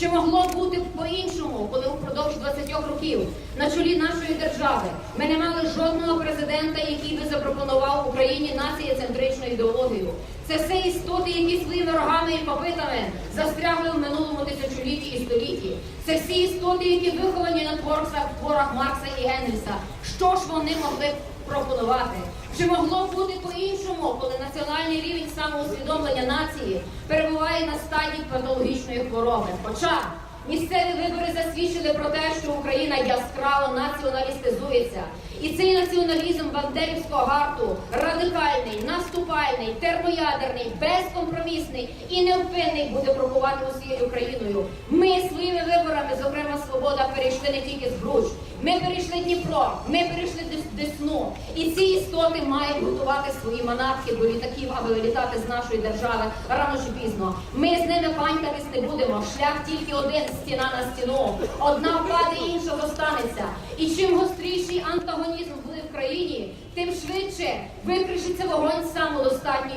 Чи могло бути по-іншому, коли впродовж 20 років на чолі нашої держави ми не мали жодного президента, який би запропонував Україні націєцентричну ідеологію? Це все істоти, які своїми рогами і копитами застрягли в минулому тисячолітті і столітті. Це всі істоти, які виховані на творах Маркса і Енгельса. Що ж вони могли пропонувати? Чи могло бути по-іншому, коли національний рівень самоусвідомлення нації перебуває на стадії патологічної хвороби? Хоча місцеві вибори засвідчили про те, що Україна яскраво націоналістизується, і цей націоналізм бандерівського гарту радикальний, наступальний, термоядерний, безкомпромісний і невпинний буде крокувати усією Україною. Ми своїми виборами, зокрема Свобода, перейшли не тільки з Бруч, ми перейшли Дніпро, ми перейшли Дес- Десну. І ці істоти мають готувати свої манатки до літаків, аби вилітати з нашої держави рано чи пізно. Ми з ними панькатись не будемо. Шлях тільки один стіна на стіну. Одна впаде, інша зостанеться. І чим гостріший антагонізм буде в країні, тим швидше викришиться вогонь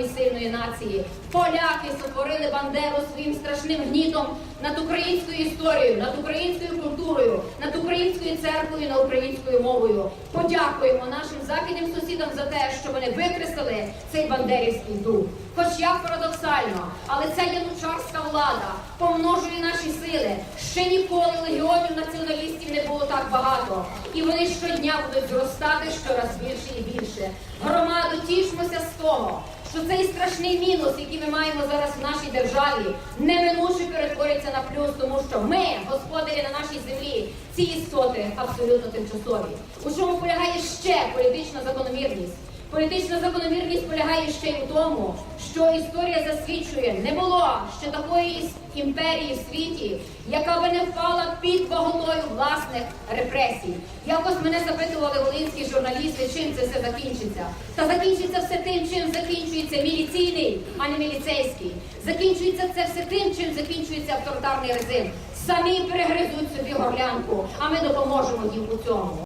самодостатньої сильної нації. Поляки сотворили Бандеру своїм страшним гнітом над українською історією, над українською культурою, над українською церквою, над українською мовою. Подякуємо нашим західним сусідам за те, що вони викреслили цей бандерівський дух. Хоч як парадоксально, але ця янучарська влада помножує наші сили. Ще ніколи легіонів націоналістів не було так багато. І вони щодня будуть зростати щораз більше і більше. Громаду, тішмося з того, що цей страшний мінус, який ми маємо зараз в нашій державі, неминуче перетвориться на плюс, тому що ми, господарі на нашій землі, ці істоти абсолютно тимчасові. У чому полягає ще політична закономірність? Політична закономірність полягає ще й у тому, що історія засвідчує, не було ще такої імперії в світі, яка би не впала під ваготою власних репресій. Якось мене запитували волинські журналісти, чим це все закінчиться. Та закінчиться все тим, чим закінчується міліційний, а не міліцейський. Закінчується це все тим, чим закінчується авторитарний режим. Самі перегризуть собі горлянку, а ми допоможемо їм у цьому.